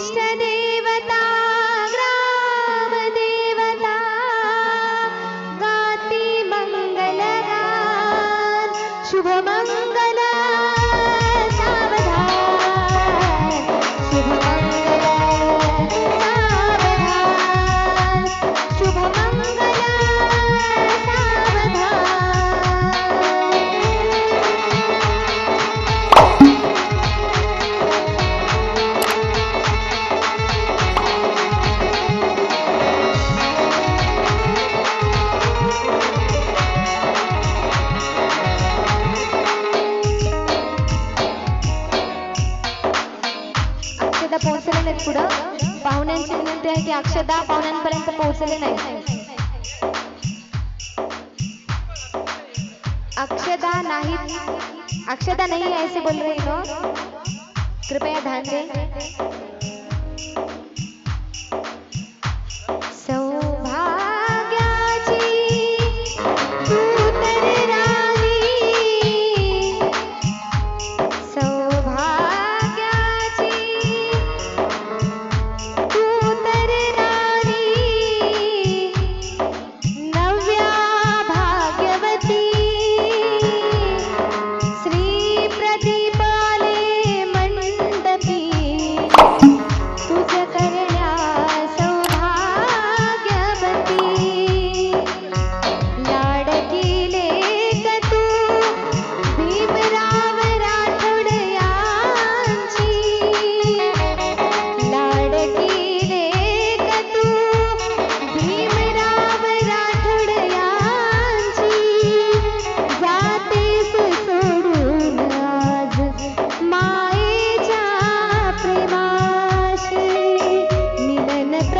णाष्टेवता राम देवता माति मङ्गल शुभ पोहोचले नाहीत पुढं. पाहुण्यांची विनंती आहे की अक्षदा पाहुण्यांपर्यंत पोहोचले नाही. अक्षदा नाही. अक्षदा नहीं ऐसे बोल रही हो कृपया ध्यान दें.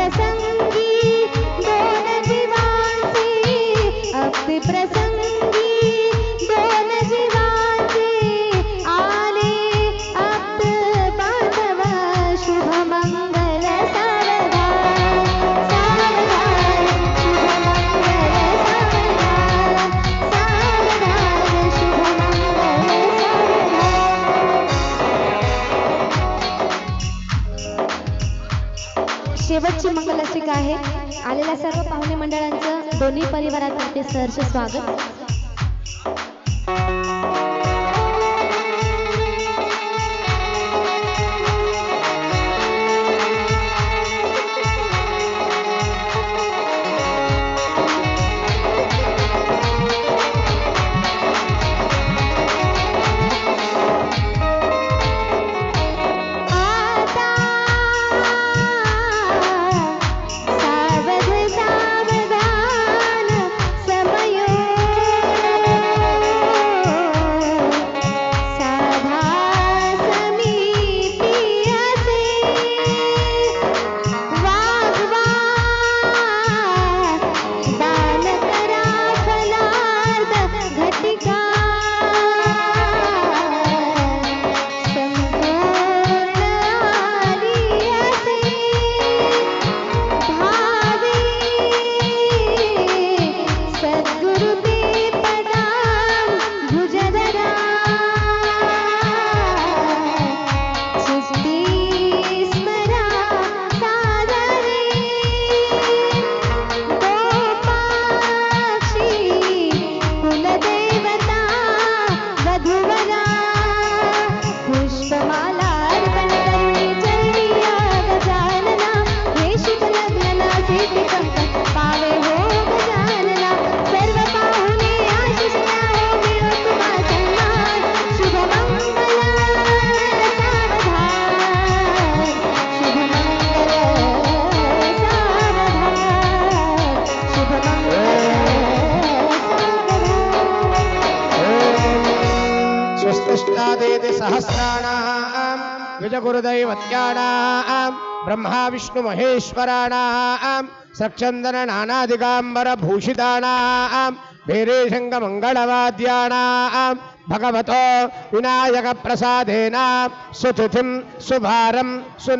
പ്രസംഗി शेवटची मंगलाशिका आहे. आलेल्या सर्व पाहुणे मंडळांचं दोन्ही परिवारातर्फे सहर्ष स्वागत. सहस्राणाम् द्विजगुरुदैवत्याणाम् ब्रह्मा विष्णुमहेश्वराणाम् सक्षन्दननानादिकाम्बरभूषिताणाम् भीरेशङ्गमङ्गलवाद्याणाम् भगवतो विनायकप्रसादेन सुतिथिं सुभारं सु